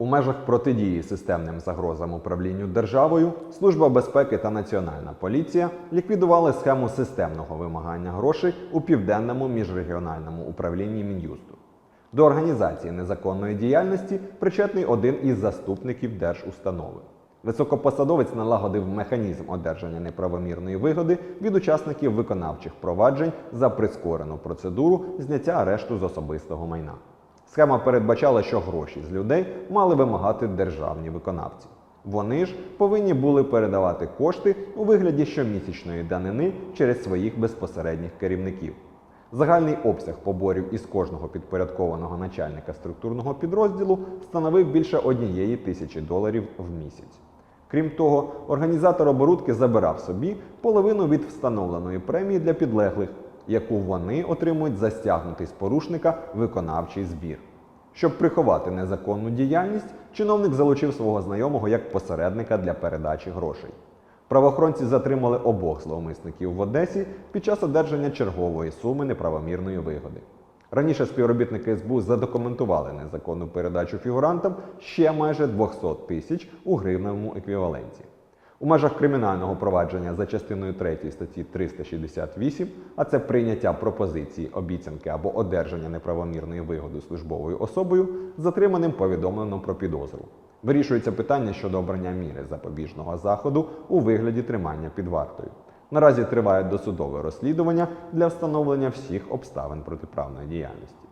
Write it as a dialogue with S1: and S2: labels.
S1: У межах протидії системним загрозам управлінню державою Служба безпеки та Національна поліція ліквідували схему системного вимагання грошей у південному міжрегіональному управлінні Мін'юсту. До організації незаконної діяльності причетний один із заступників держустанови. Високопосадовець налагодив механізм одержання неправомірної вигоди від учасників виконавчих проваджень за прискорену процедуру зняття арешту з особистого майна. Схема передбачала, що гроші з людей мали вимагати державні виконавці. Вони ж повинні були передавати кошти у вигляді щомісячної данини через своїх безпосередніх керівників. Загальний обсяг поборів із кожного підпорядкованого начальника структурного підрозділу становив більше однієї тисячі доларів в місяць. Крім того, організатор оборудки забирав собі половину від встановленої премії для підлеглих, яку вони отримують за стягнутий з порушника виконавчий збір. Щоб приховати незаконну діяльність, чиновник залучив свого знайомого як посередника для передачі грошей. Правоохоронці затримали обох зловмисників в Одесі під час одержання чергової суми неправомірної вигоди. Раніше співробітники СБУ задокументували незаконну передачу фігурантам ще майже 200 тисяч у гривневому еквіваленті. У межах кримінального провадження за частиною 3 статті 368, а це прийняття пропозиції, обіцянки або одержання неправомірної вигоди службовою особою, затриманим повідомлено про підозру. Вирішується питання щодо обрання міри запобіжного заходу у вигляді тримання під вартою. Наразі триває досудове розслідування для встановлення всіх обставин протиправної діяльності.